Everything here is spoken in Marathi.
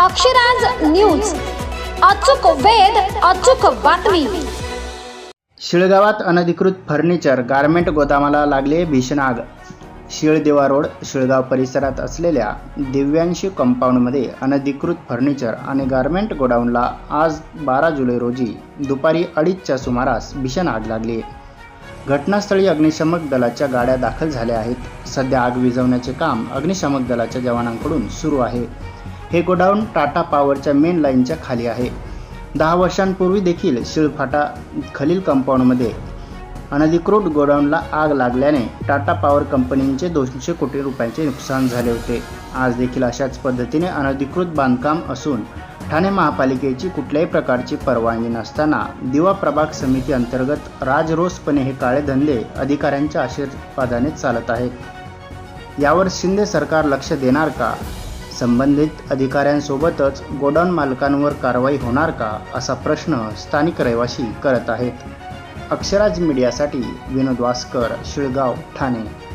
अक्षराज न्यूज. अचूक वेद अचूक बातमी. शिळगावात अनधिकृत फर्निचर गारमेंट गोदामाला लागले भीषण आग. शिळदेवा रोड शिळगाव परिसरात असलेल्या दिव्यांशी कंपाऊंडमध्ये अनधिकृत फर्निचर आणि गारमेंट गोडाऊनला आज बारा जुलै रोजी दुपारी अडीचच्या सुमारास भीषण आग लागली. घटनास्थळी अग्निशमक दलाच्या गाड्या दाखल झाल्या आहेत. सध्या आग विझवण्याचे काम अग्निशमक दलाच्या जवानांकडून सुरू आहे. हे गोडाऊन टाटा पॉवरच्या मेन लाईनच्या खाली आहे. दहा वर्षांपूर्वी देखील शिळफाटा खलील कंपाऊंडमध्ये अनधिकृत गोडाऊनला आग लागल्याने टाटा पॉवर कंपनीचे दोनशे कोटी रुपयांचे नुकसान झाले होते. आज देखील अशाच पद्धतीने अनधिकृत बांधकाम असून ठाणे महापालिकेची कुठल्याही प्रकारची परवानगी नसताना दिवा प्रभाग समिती अंतर्गत राजरोसपणे हे काळे धंदे अधिकाऱ्यांच्या आशीर्वादाने चालत आहेत. यावर शिंदे सरकार लक्ष देणार का? संबंधित अधिकाऱ्यांसोबतच गोडाऊन मालकांवर कारवाई होणार का असा प्रश्न स्थानिक रहिवासी करत आहेत. अक्षराज मीडियासाठी विनोद वास्कर शिळगाव ठाणे.